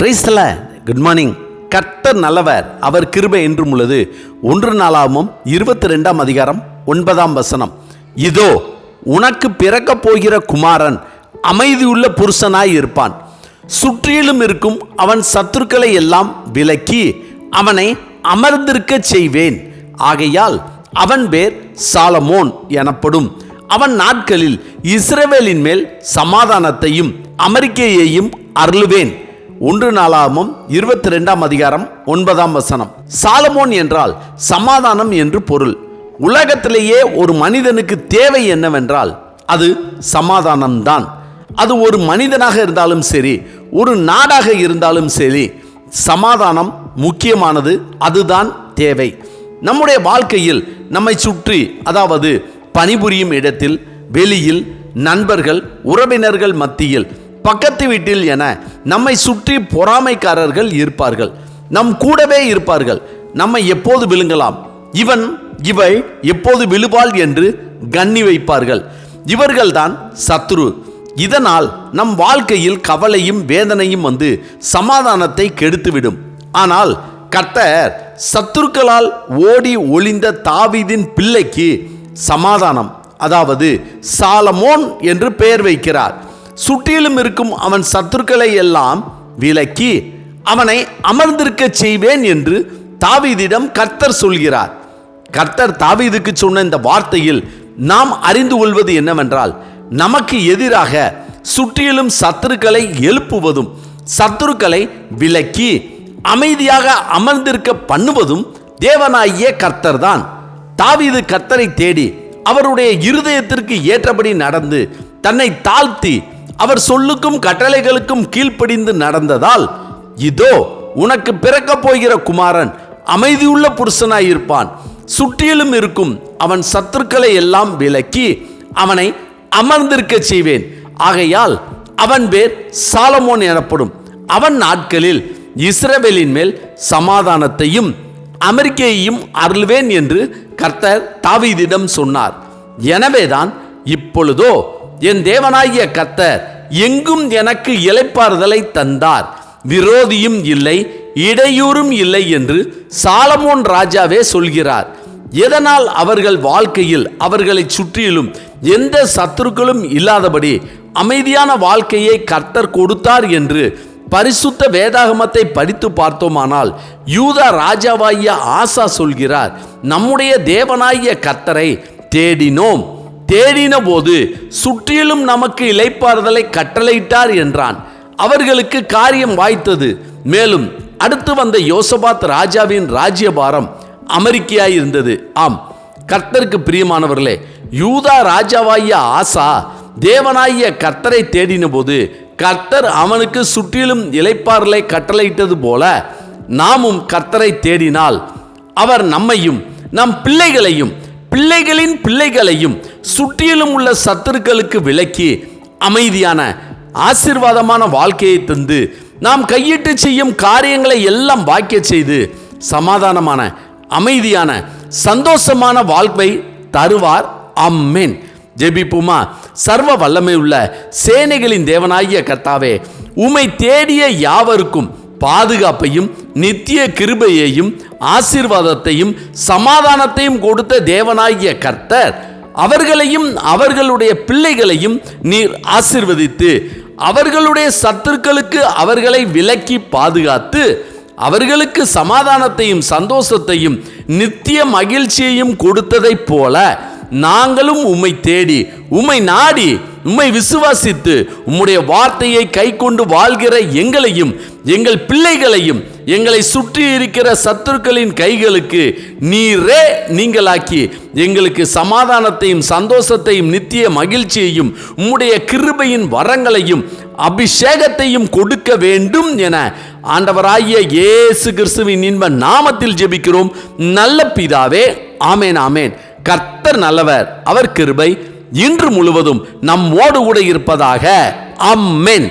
பிரைஸ்ல good morning கர்த்தர் நல்லவர் அவர் கிருபை என்றும் உள்ளது. ஒன்று நாளாகவும் இருபத்தி ரெண்டாம் அதிகாரம் ஒன்பதாம் வசனம். இதோ உனக்கு பிறக்கப் போகிற குமாரன் அமைதியுள்ள புருஷனாய் இருப்பான். சுற்றிலும் இருக்கும் அவன் சத்துருக்களை எல்லாம் விலக்கி அவனை அமர்ந்திருக்கச் செய்வேன். ஆகையால் அவன் பேர் சாலமோன் எனப்படும். அவன் நாட்களில் இஸ்ரேவேலின் மேல் சமாதானத்தையும் அமெரிக்கையையும் அருளுவேன். ஒன்று நாளாகமும் இருபத்தி ரெண்டாம் அதிகாரம் ஒன்பதாம் வசனம். சாலமோன் என்றால் சமாதானம் என்று பொருள். உலகத்திலேயே ஒரு மனிதனுக்கு தேவை என்னவென்றால் அது சமாதானம்தான். அது ஒரு மனிதனாக இருந்தாலும் சரி ஒரு நாடாக இருந்தாலும் சரி சமாதானம் முக்கியமானது அதுதான் தேவை. நம்முடைய வாழ்க்கையில் நம்மை சுற்றி அதாவது பணிபுரியும் இடத்தில் வெளியில் நண்பர்கள் உறவினர்கள் மத்தியில் பக்கத்து வீட்டில் என நம்மை சுற்றி பொறாமைக்காரர்கள் இருப்பார்கள். நம் கூடவே இருப்பார்கள். நம்மை எப்போது விழுங்கலாம்? இவன் இவள் எப்போது விழுவாள் என்று கண்ணி வைப்பார்கள். இவர்கள்தான் சத்ரு. இதனால் நம் வாழ்க்கையில் கவலையும் வேதனையும் வந்து சமாதானத்தை கெடுத்துவிடும். ஆனால் கர்த்தர் சத்துருக்களால் ஓடி ஒளிந்த தாவீதின் பிள்ளைக்கு சமாதானம் அதாவது சாலமோன் என்று பெயர் வைக்கிறார். சுற்றிலும் இருக்கும் அவன் சத்துருக்களை எல்லாம் விலக்கி அவனை அமர்ந்திருக்கச் செய்வேன் என்று தாவீதிடம் கர்த்தர் சொல்கிறார். கர்த்தர் தாவீதுக்கு சொன்ன இந்த வார்த்தையில் நாம் அறிந்து கொள்வது என்னவென்றால் நமக்கு எதிராக சுற்றிலும் சத்துருக்களை எழுப்புவதும் சத்துருக்களை விலக்கி அமைதியாக அமர்ந்திருக்க பண்ணுவதும் தேவனாகிய கர்த்தர் தான் தாவீது கர்த்தரை தேடி அவருடைய இருதயத்திற்கு ஏற்றபடி நடந்து தன்னை தாழ்த்தி அவர் சொல்லுக்கும் கட்டளைகளுக்கும் கீழ்ப்படிந்து நடந்ததால் இதோ உனக்கு பிறக்கப் போகிற குமாரன் அமைதியுள்ள புருஷனாயிருப்பான். சுற்றிலும் இருக்கும் அவன் சத்துருக்களை எல்லாம் விலக்கி அவனை அமர்ந்திருக்க செய்வேன். ஆகையால் அவன் பேர் சாலமோன் எனப்படும். அவன் நாட்களில் இஸ்ரேவேலின் மேல் சமாதானத்தையும் அமெரிக்கையையும் அருள்வேன் என்று கர்த்தர் தாவீதிடம் சொன்னார். எனவேதான் இப்பொழுதோ என் தேவனாகிய கத்தர் எங்கும் எனக்கு இளைப்பாறுதலை தந்தார். விரோதியும் இல்லை இடையூறும் இல்லை என்று சாலமோன் ராஜாவே சொல்கிறார். எதனால் அவர்கள் வாழ்க்கையில் அவர்களை சுற்றிலும் எந்த சத்துருக்களும் இல்லாதபடி அமைதியான வாழ்க்கையை கர்த்தர் கொடுத்தார் என்று பரிசுத்த வேதாகமத்தை படித்து பார்த்தோமானால் யூதா ராஜாவாகிய ஆசா சொல்கிறார் நம்முடைய தேவனாகிய கர்த்தரை தேடினோம். தேடின போது சுற்றிலும் நமக்கு இலைப்பாறுதலை கட்டளையிட்டார் என்றான். அவர்களுக்கு காரியம் வாய்த்தது. மேலும் அடுத்து வந்த யோசபாத் ராஜாவின் ராஜ்யபாரம் அமெரிக்கையாய் இருந்தது ஆம் கர்த்தருக்கு பிரியமானவர்களே யூதா ராஜாவாகிய ஆசா தேவனாகிய கர்த்தரை தேடின போது கர்த்தர் அவனுக்கு சுற்றிலும் இலைப்பாறலை கட்டளையிட்டது போல நாமும் கர்த்தரை தேடினால் அவர் நம்மையும் நம் பிள்ளைகளையும் பிள்ளைகளின் பிள்ளைகளையும் சுற்றிலும் உள்ள சத்துருக்களுக்கு விலக்கி அமைதியான ஆசீர்வாதமான வாழ்க்கையை தந்து நாம் கையிட்டு செய்யும் காரியங்களை எல்லாம் வாக்கிய செய்து சமாதானமான அமைதியான சந்தோஷமான வாழ்வை தருவார். அம்மேன் ஜெபிப்புமா? சர்வ வல்லமை உள்ள சேனைகளின் தேவனாகிய கர்த்தாவே உமை தேடிய யாவருக்கும் பாதுகாப்பையும் நித்திய கிருபையையும் ஆசீர்வாதத்தையும் சமாதானத்தையும் கொடுத்த தேவனாகிய கர்த்தர் அவர்களையும் அவர்களுடைய பிள்ளைகளையும் நீர் ஆசிர்வதித்து அவர்களுடைய சத்துருக்களுக்கு அவர்களை விலக்கி பாதுகாத்து அவர்களுக்கு சமாதானத்தையும் சந்தோஷத்தையும் நித்திய மகிழ்ச்சியையும் கொடுத்ததைப் போல நாங்களும் உம்மை தேடி உம்மை நாடி உம்மை விசுவாசித்து உம்முடைய வார்த்தையை கை கொண்டு வாழ்கிற எங்களையும் எங்கள் பிள்ளைகளையும் எங்களை சுற்றி இருக்கிற சத்துருக்களின் கைகளுக்கு நீரே நீங்களாக்கி எங்களுக்கு சமாதானத்தையும் சந்தோஷத்தையும் நித்திய மகிழ்ச்சியையும் உம்முடைய கிருபையின் வரங்களையும் அபிஷேகத்தையும் கொடுக்க வேண்டும் என ஆண்டவராகிய இயேசு கிறிஸ்துவின் இன்ப நாமத்தில் ஜெபிக்கிறோம். நல்ல பிதாவே ஆமேன் ஆமேன். கர்த்தர் நல்லவர் அவர் கிருபை இன்று முழுவதும் நம்மோடு கூட இருப்பதாக. அம்மேன்